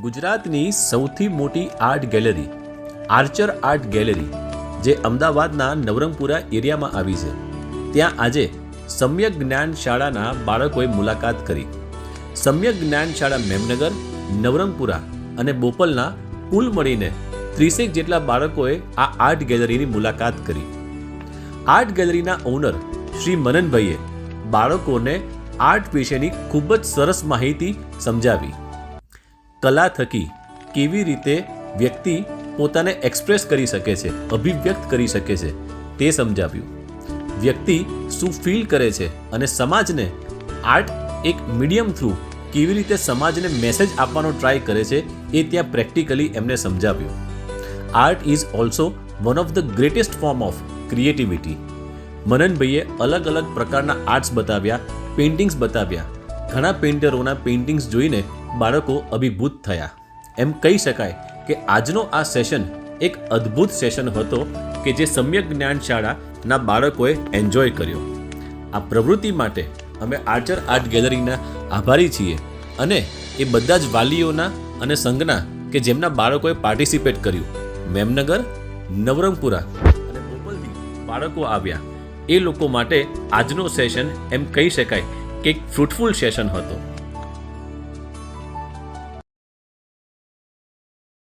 ગુજરાતની સૌથી મોટી art gallery, Archer art gallery, જે અમદાવાદના નવરંગપુરા એરિયામાં આવી છે. ત્યાં આજે સમ્યક જ્ઞાન શાળાના બાળકોએ મુલાકાત કરી. સમ્યક જ્ઞાન શાળા મેમનગર, નવરંગપુરા અને બોપલના કુલ મળીને ત્રીસેક જેટલા બાળકોએ આ આર્ટ ગેલેરીની મુલાકાત કરી. આર્ટ ગેલેરીના ઓનર શ્રી મનનભાઈએ બાળકોને આર્ટ વિશેની ખૂબ જ સરસ માહિતી સમજાવી. કલા થકી કેવી રીતે વ્યક્તિ પોતાને એક્સપ્રેસ કરી શકે છે, અભિવ્યક્ત કરી શકે છે, તે સમજાવ્યું. વ્યક્તિ શું ફીલ કરે છે અને સમાજને આર્ટ એક મીડિયમ થ્રુ કેવી રીતે સમાજને મેસેજ આપવાનો ટ્રાય કરે છે, એ ત્યાં પ્રેક્ટિકલી એમને સમજાવ્યું. Art is also one of the greatest form of creativity મનનભાઈએ અલગ અલગ પ્રકારના આર્ટ્સ બતાવ્યા પેઇન્ટિંગ્સ બતાવ્યા. ઘણા પેઇન્ટરોના પેઇન્ટિંગ્સ જોઈને બાળકો અભિભૂત થયા. એમ કહી શકાય કે આજનો આ સેશન એક અદ્ભુત સેશન હતો કે જે સમ્યક જ્ઞાન શાળાના બાળકોએ એન્જોય કર્યો. આ પ્રવૃત્તિ માટે અમે આર્ચર આર્ટ ગેલેરીના આભારી છીએ અને એ બધા જ વાલીઓના અને સંઘના કે જેમના બાળકોએ પાર્ટિસિપેટ કર્યું. મેમનગર, નવરંગપુરા અને બોપલથી બાળકો આવ્યા. એ લોકો માટે આજનો સેશન એમ કહી શકાય કે એક ફ્રૂટફુલ સેશન હતો.